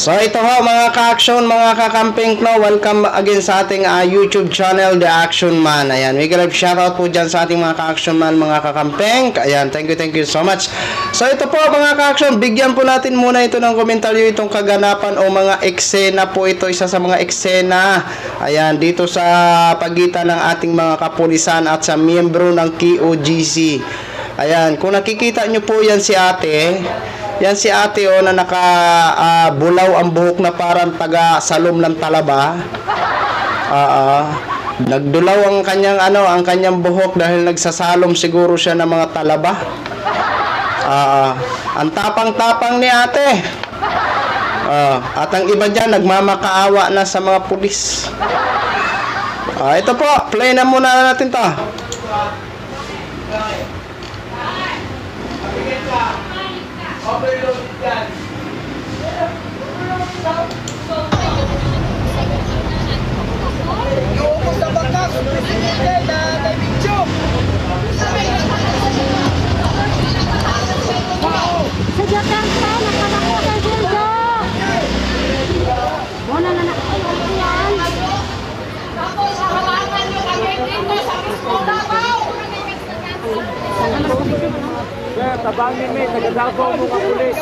So ito ho mga ka-action, mga kakamping no, welcome again sa ating ah, YouTube channel The Action Man. Ayan, may live shoutout po dyan sa ating mga ka-action man, mga kakamping. Ayan, thank you, thank you so much. So ito po mga ka-action, bigyan po natin muna ito ng komentaryo itong kaganapan o mga eksena po ito, isa sa mga eksena. Ayan, dito sa pagitan ng ating mga kapulisan at sa miyembro ng KOGC. Ayan, kung nakikita nyo po yan si ate, yan si ate o na naka ah, bulaw ang buhok na parang taga salom ng talaba. Oo. Nagdulaw ang kanyang ano, ang kanyang buhok dahil nagsasalom siguro siya ng mga talaba. Oo. Ang tapang-tapang ni ate. Oo. At ang iba dyan, nagmamakaawa na sa mga pulis. Ah, ito po, play na muna natin to. Iuupos sa bakas, presidente na kay Bicho. Sa Jakarta, nakalako sa Sildo. Muna na nakakita yan. Tapos hawakan nyo kami dito sa mismo Davao. Sir, tabangin may taga-Davao mo ka pulis.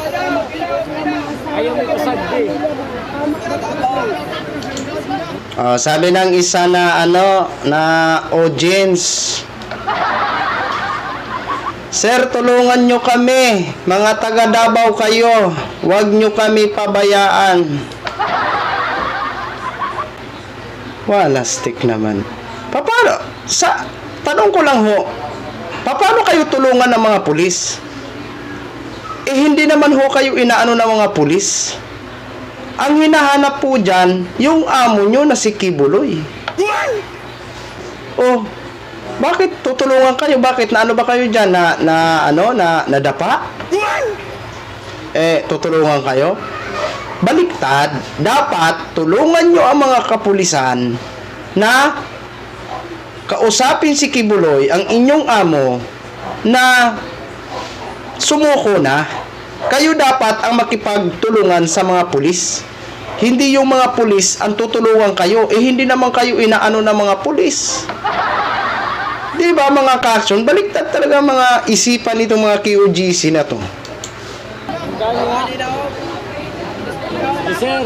Ayaw may kasagdi. Ah, sabi ng isa na ano na audience. Sir, tulungan nyo kami. Mga taga Davao kayo. Huwag nyo kami pabayaan. Wala stick naman. Paano? Sa tanong ko lang ho. Paano kayo tulungan ng mga pulis? Eh hindi naman ho kayo inaano ng mga pulis. Ang hinahanap po dyan, yung amo nyo na si Kibuloy. Oh, bakit tutulungan kayo? Bakit na ano ba kayo dyan? Na, na ano, na nadapa? Eh, tutulungan kayo? Baliktad, dapat tulungan nyo ang mga kapulisan na kausapin si Kibuloy, ang inyong amo, na sumuko na. Kayo dapat ang makipagtulungan sa mga pulis. Hindi yung mga pulis ang tutulungan kayo. Eh, hindi naman kayo inaano ng mga pulis. Di ba mga kaksyon? Baliktad talaga mga isipan nitong mga QGC na to. Sir,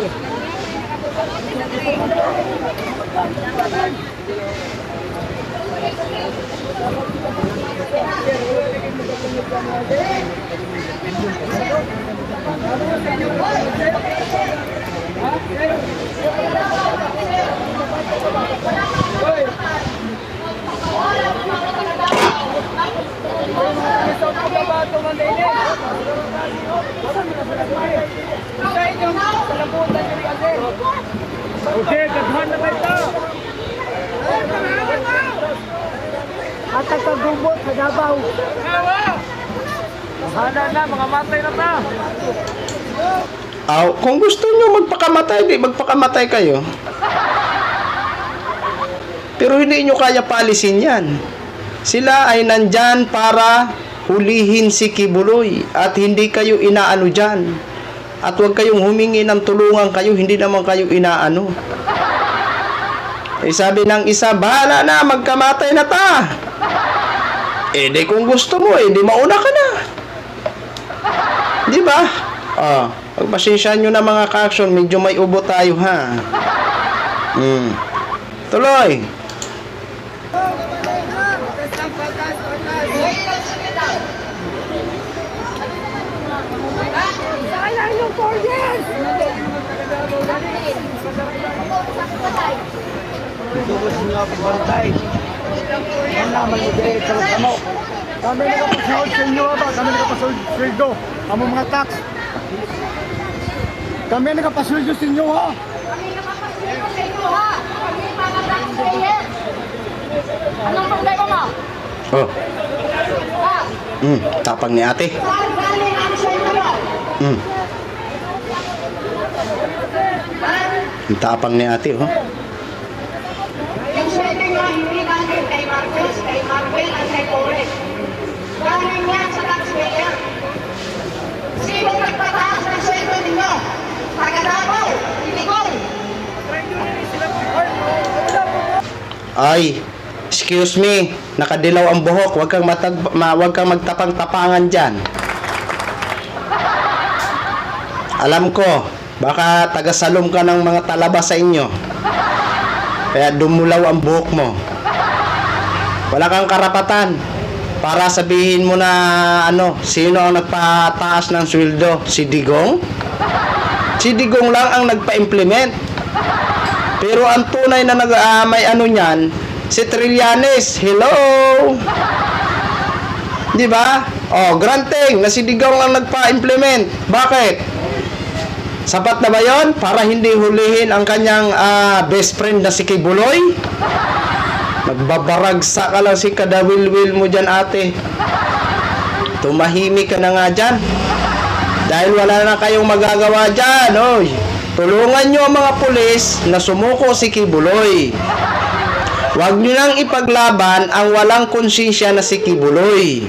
okay, daghan na kayo ta. At nagkagubot sa Davao. Hana na, mga matay na ta. Aw, kung gusto nyo magpakamatay, di magpakamatay kayo. Pero hindi nyo kaya palisin yan. Sila ay nandyan para hulihin si Kibuloy at hindi kayo inaano dyan. At huwag kayong humingi ng tulungan kayo, hindi naman kayo inaano. Eh sabi ng isa, bahala na, magkamatay na ta. Eh di kung gusto mo, eh di mauna ka na. Di ba? Ah, pagpasensyahan nyo na mga ka-action, medyo may ubo tayo ha. Hmm. Tuloy. 4 years. Tubos niyo ako. Yan naman mo direct sa kamo. Kami nagapasahod sa inyo ba? Kami nagapasahod sa sweldo. Amo mga tax. Kami nagapasahod sa inyo ha. Anong problema mo? Oh. Ha? Hmm, tapang ni ate. Saan galing ang sweldo mo? Hmm. Ang tapang ni ate, oh. Marcos kay Manuel at kay Torres. Galing yan sa taxpayer. Sino nagpataas ng sweldo ninyo? Taga-Davao, Iligong. Ay, excuse me, nakadilaw ang buhok, wag kang, matag, ma, wag kang magtapang-tapangan dyan. Alam ko, baka tagasalom ka ng mga talaba sa inyo. Kaya dumulaw ang buhok mo. Wala kang karapatan para sabihin mo na ano, sino ang nagpataas ng sweldo? Si Digong? Si Digong lang ang nagpa-implement. Pero ang tunay na nag, ah, may ano niyan, si Trillanes. Hello! Di ba? Oh, granting na si Digong ang nagpa-implement. Bakit? Sapat na ba yon para hindi hulihin ang kanyang ah, best friend na si Kibuloy? Magbabaragsa ka lang si kadawil-wil mo dyan ate. Tumahimik ka na nga dyan. Dahil wala na kayong magagawa dyan, oy. Tulungan nyo ang mga pulis na sumuko si Kibuloy. Huwag nyo nang ipaglaban ang walang konsensya na si Kibuloy.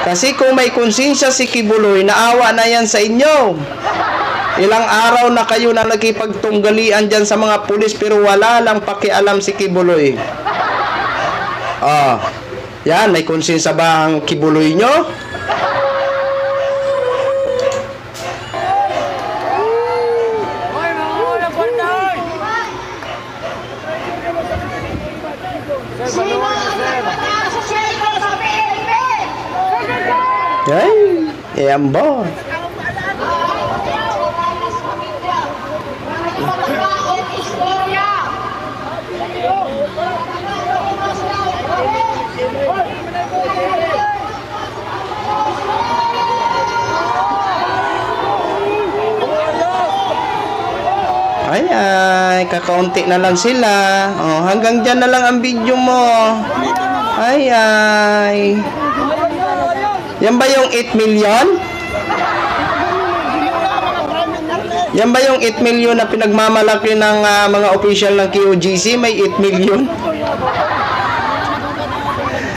Kasi kung may konsensya si Kibuloy, naawa na yan sa inyo. Ilang araw na kayo na nagkipagtunggalian dyan sa mga pulis pero wala lang pakialam si Kibuloy. Ah, yan, may konsensya ba ang Kibuloy nyo? Hoy, mga ulang bantay! Sir, Sino baluan ang niyo, sir. nagpataas sa sweldo sa PNP? Ay, eh, ambo. Pagkakaon istorya. Ay, kakaunti na lang sila. Oh, hanggang dyan na lang ang video mo. Ay, ay. Yan ba yung 8 million? Yan ba yung 8 million na pinagmamalaki ng ah, mga official ng QGC? May 8 million?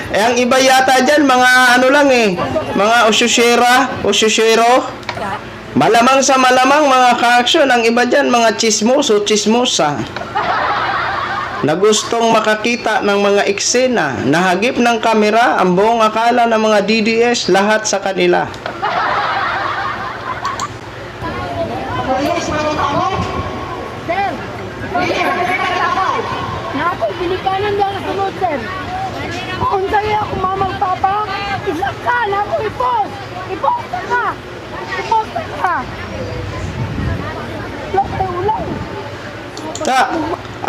Eh, ang iba yata dyan, mga ano lang eh. Mga ususyera, ususyero. Malamang sa malamang mga ka-action, ang iba dyan, mga chismoso, chismosa. Na gustong makakita ng mga eksena, nahagip ng kamera, ang buong akala ng mga DDS, lahat sa kanila. Pulis, meron ako. Sir, Pulis, meron ako. na ako binikanan dyan sa sunod, sir. Kung sa'yo ako mamang papa, isa ka na ako ipos. Ipos ulang. Sa,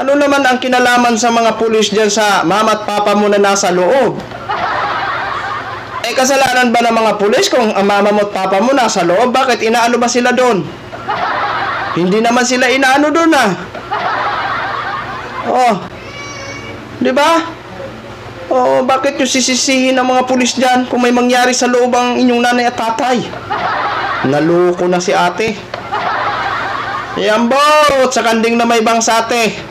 ano naman ang kinalaman sa mga pulis dyan sa mama at papa mo na nasa loob? Eh, kasalanan ba ng mga pulis kung ang mama mo at papa mo nasa loob? Bakit inaano ba sila doon? Hindi naman sila inaano doon ah. Oh. 'Di ba? Oh, bakit yung sisisihin ng mga pulis diyan kung may mangyari sa loob ang inyong nanay at tatay? Naluko na si ate. Yan bot, sa kanding na may bangsate.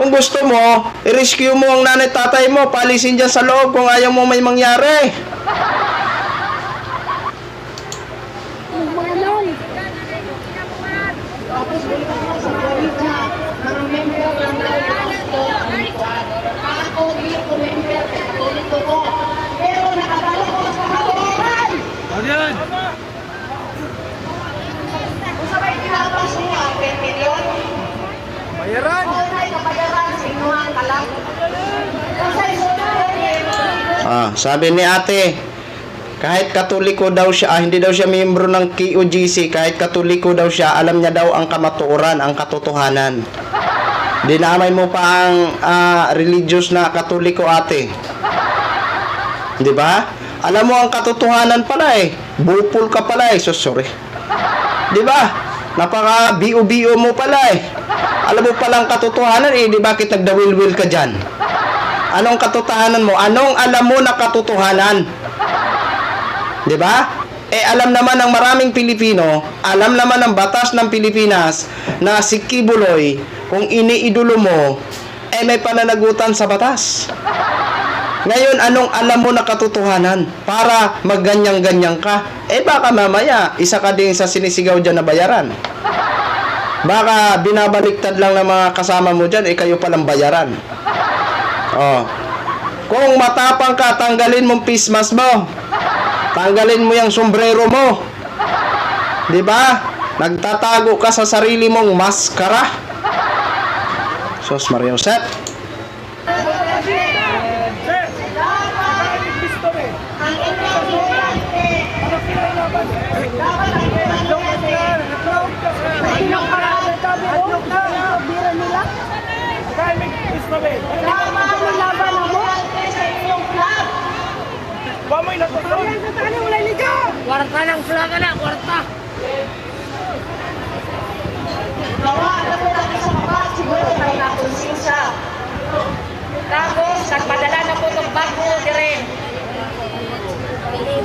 Kung gusto mo, i-rescue mo ang nanay at tatay mo, palisin dyan sa loob kung ayaw mo may mangyari. Mga nun. Tapos binigyan ko sa Florida ng member ng Nalito Ako, hindi ko member, katulito ko. Pero nakadala ko sa katotohan. Ano yan? Kung sabay tinapos niya, 10 million, Bayaran! all na ikapayaran sa inuhan ka lang. Kung sa isunod, Ah, sabi ni ate, kahit katoliko daw siya, ah, hindi daw siya miyembro ng KOGC, kahit katoliko daw siya, alam niya daw ang kamatuoran, ang katotohanan. Dinamay mo pa ang ah, religious na katoliko ate. Di ba? Alam mo ang katotohanan pala eh. Bupol ka pala eh. So, sorry. Di ba? Napaka bio-bio mo pala eh. Alam mo palang katotohanan eh. Di bakit nagdawil-wil ka dyan? Anong katotohanan mo? Anong alam mo na katotohanan? 'Di ba? Eh alam naman ng maraming Pilipino, alam naman ng batas ng Pilipinas na si Kibuloy, kung iniidolo mo, eh may pananagutan sa batas. Ngayon, anong alam mo na katotohanan para magganyang-ganyang ka? Eh baka mamaya, isa ka din sa sinisigaw dyan na bayaran. Baka binabaliktad lang ng mga kasama mo dyan, eh kayo palang bayaran. Oh. Kung matapang ka, tanggalin mong face mask mo. Tanggalin mo yung sombrero mo. 'Di ba? Nagtatago ka sa sarili mong maskara. Sos Mario Set. Ilang sabi ko, bira nila. Tama ang laban mo. Pamoy na to. Ayan sa tali, wala liga. Kwarta ng flaga na, kwarta. Gawa na po natin sa mga siguro may nakonsensya. Tapos, nagpadala na po itong bago dire.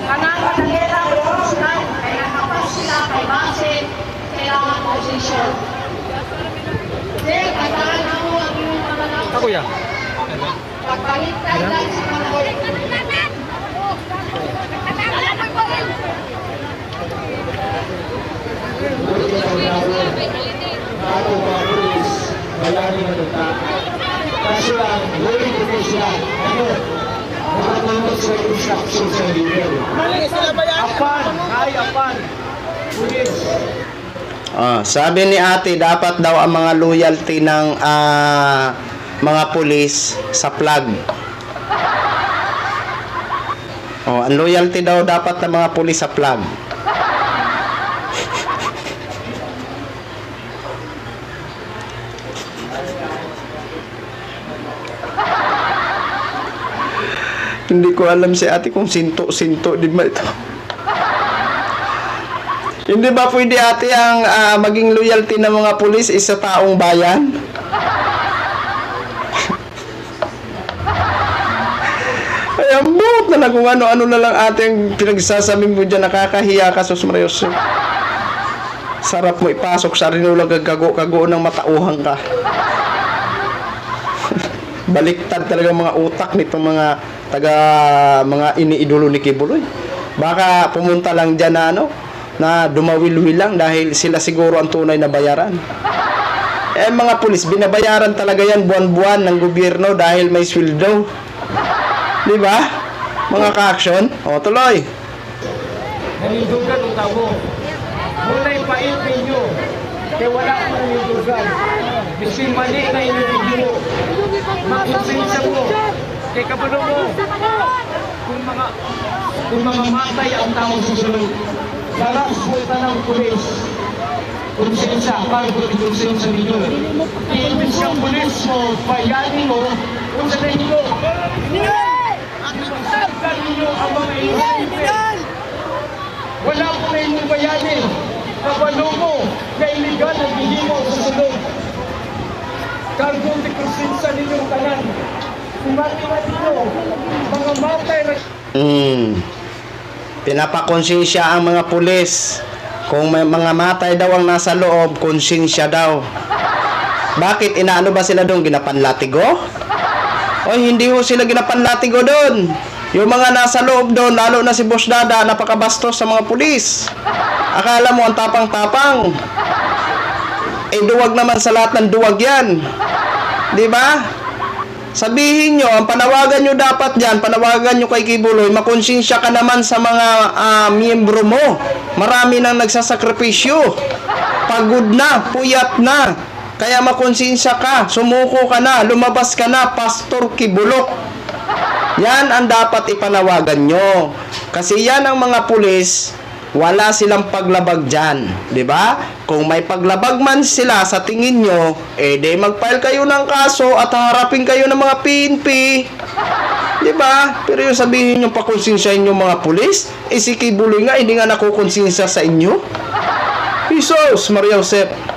Mga matalera o konsulan, kaya kapag sila kay base, kailangan posisyon. Sir, kailangan na mo ang inyong pananaw. Ako yan. Pagpahintay lang sa panahon. Apan, ay apan. Pulis. Ah, sabi ni ate, dapat daw ang mga loyalty ng ah, mga pulis sa flag. Oh, ang loyalty daw dapat ng mga pulis sa flag. Hindi ko alam si ate kung sinto-sinto din ba ito. Hindi ba pwede ate ang ah, maging loyalty ng mga pulis is sa taong bayan? Ay, ang buot na kung ano-ano na lang ate ang pinagsasabi mo dyan, nakakahiya ka, Sus Marios. Sarap mo ipasok sa rinulang kago-kago ng matauhang ka. Baliktad talaga mga utak nitong mga taga mga iniidolo ni Kibuloy. Baka pumunta lang dyan na ano, na dumawil-wil lang dahil sila siguro ang tunay na bayaran. Eh mga pulis, binabayaran talaga yan buwan-buwan ng gobyerno dahil may sweldo. Di ba? Mga ka-action. O, tuloy. Nanindugan ang tao. Mula'y pait ninyo. Kaya wala akong nanindugan. Kasi mali na inibigyo. Makonsensya mo. Kay kabalo mo. Kung mga kung mga matay ang tao susunod. Daras mo ng pulis. Konsensya, para ko konsensya ninyo. Iibig siyang pulis mo, bayani mo, kung sa ninyo. At masagdan ninyo ang mga inosente. Wala po na inyong bayani. Kabalo mo na iligal ang hindi mo susunod. Kargong di konsensya ninyong tanan. Kumati-mati nyo, mga matay Mm. Pinapakonsensya ang mga pulis. Kung may mga matay daw ang nasa loob, konsensya daw. Bakit inaano ba sila doon? Ginapanlatigo? O hindi ho sila ginapanlatigo doon. Yung mga nasa loob doon, lalo na si Boss Dada, napakabastos sa mga pulis. Akala mo ang tapang-tapang. Eh duwag naman sa lahat ng duwag yan. Di ba? Sabihin nyo, ang panawagan nyo dapat dyan, panawagan nyo kay Kibuloy, makonsensya ka naman sa mga ah, miyembro mo. Marami nang nagsasakripisyo. Pagod na, puyat na. Kaya makonsensya ka, sumuko ka na, lumabas ka na, Pastor Kibulok. Yan ang dapat ipanawagan nyo. Kasi yan ang mga pulis, wala silang paglabag dyan. ba? Kung may paglabag man sila sa tingin nyo, eh de mag-file kayo ng kaso at harapin kayo ng mga PNP. ba? Pero yung sabihin nyo pakonsensyahin yung mga pulis, eh si Kibuloy nga hindi nga nakukonsensya sa inyo. Jesus, Maria Josep.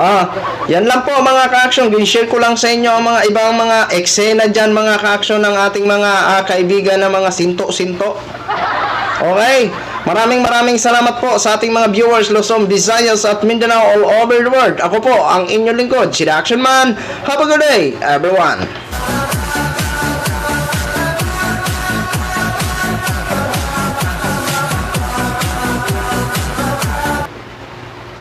Ah, yan lang po mga ka-action. Gin-share ko lang sa inyo ang mga ibang mga eksena dyan mga ka-action ng ating mga ah, kaibigan na mga sinto-sinto. Okay. Maraming maraming salamat po sa ating mga viewers Luzon, Visayas at Mindanao all over the world. Ako po ang inyong lingkod, si The Action Man. Have a good day, everyone.